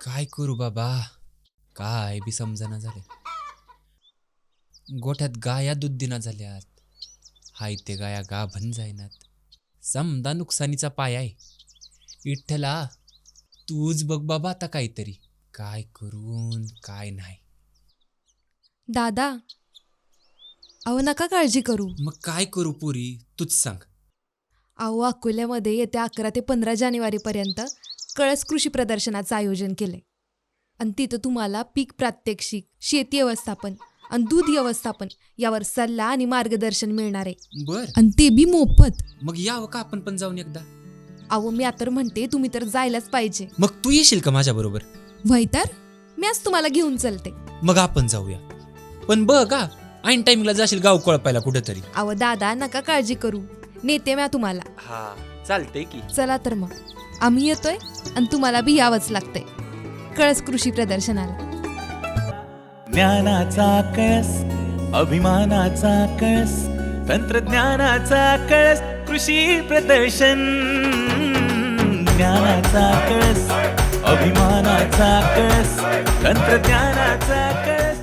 काय करू बाबा? काय बी समजना झाले. गोठ्यात गाया दूध दिना झाल्यात. हाय ते गाया गाभण जायनात समदा नुकसानीचा पाय आहे. विठ्ठला तूच बघ बाबा आता काहीतरी. काय करून काय नाही. दादा अहो नका काळजी करू. मग काय करू पुरी? तूच सांग. अहो अकोल्यामध्ये येत्या अकरा ते पंधरा जानेवारीपर्यंत कळस कृषी प्रदर्शनाचं आयोजन केलंय. आणि तिथं तुम्हाला पीक प्रात्यक्षिक शेती व्यवस्थापन आणि दूध व्यवस्थापन यावर सल्ला आणि मार्गदर्शन मिळणार आहे. बर. आणि ते बी मोफत. मग यावं का आपण पण जाऊन एकदा? अहो मी आता म्हणते तुम्ही तर जायलाच पाहिजे. मग तू येशील का माझ्या बरोबर? वय तर? मी आज तुम्हाला घेऊन चलते. मग आपण जाऊया. पण बघ ऐन टाइमिंगला जाशील गाव कळपायला कुठेतरी. अहो दादा नका काळजी करू. नेते म्या तुम्हाला. हा चालतंय की. चला तर मग. आम्ही येतोय आणि तुम्हाला बी यावंच लागतंय. कळस कृषी प्रदर्शनाला. ज्ञानाचा कळस अभिमानाचा कळस तंत्रज्ञानाचा कळस कृषी प्रदर्शन. ज्ञानाचा कळस अभिमानाचा कळस तंत्रज्ञानाचा कळस